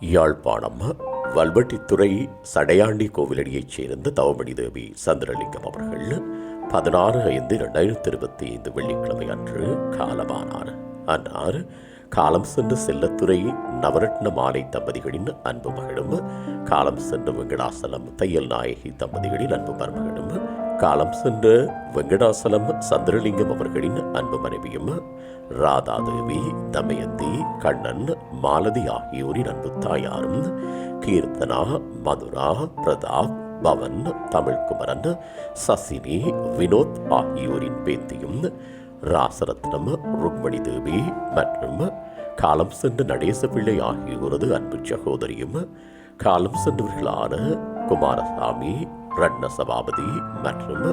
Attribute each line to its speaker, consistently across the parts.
Speaker 1: யாழ்ப்பாணம் வல்வெட்டித்துறை சடையாண்டி கோவிலடியைச் சேர்ந்த தவமணி தேவி சந்திரலிங்கம் அவர்கள் பதினாறு ஐந்து இரண்டாயிரத்தி இருபத்தி ஐந்து வெள்ளிக்கிழமை அன்று காலமானார். அன்னார் காலம் சென்ற செல்லத்துறை நவரத்ன மாலை தம்பதிகளின் அன்பு மகளும் காலம் சென்ற வெங்கடாசலம் தையல் நாயகி தம்பதிகளின் அன்பு மருமகளும் காலம் சென்ற வெங்கடாசலம் சந்திரலிங்கம் அவர்களின் அன்பு மனைவியும் ராதாதேவி தமயந்தி கண்ணன் மாலதி ஆகியோரின் அன்பு தாயாரும் கீர்த்தனா மதுரா பிரதாப் பவன் தமிழ்குமரன் சசினி வினோத் ஆகியோரின் பேத்தியும் ராசரத்னம் ருக்மணி தேவி மற்றும் காலம் சென்ற நடேச பிள்ளை ஆகியோரது அன்பு சகோதரியும் காலம் சென்றவர்களான குமாரசாமி ரட்ன சபாபதி மற்றும்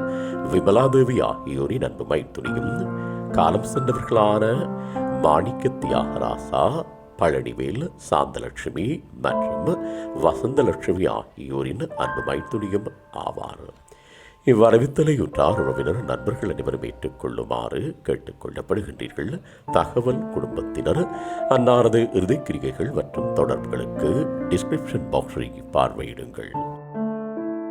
Speaker 1: விமலாதேவி ஆகியோரின் அன்பு மைத்துணியும் காலம் சென்றவர்களான மாணிக்க தியாகராசா பழனிவேல் சாந்தலட்சுமி மற்றும் வசந்தலட்சுமி ஆகியோரின் அன்பு மைத்துணியும் ஆவார். இவ்வரவித்தலையுற்றார் உறவினர் நண்பர்கள் அனைவரும் ஏற்றுக்கொள்ளுமாறு கேட்டுக்கொள்ளப்படுகின்றீர்கள் தகவல் குடும்பத்தினர் அன்னாரது இறுதிக்கிரிகைகள் மற்றும் தொடர்புகளுக்கு டிஸ்கிரிப்ஷன் பாக்ஸை பார்வையிடுங்கள்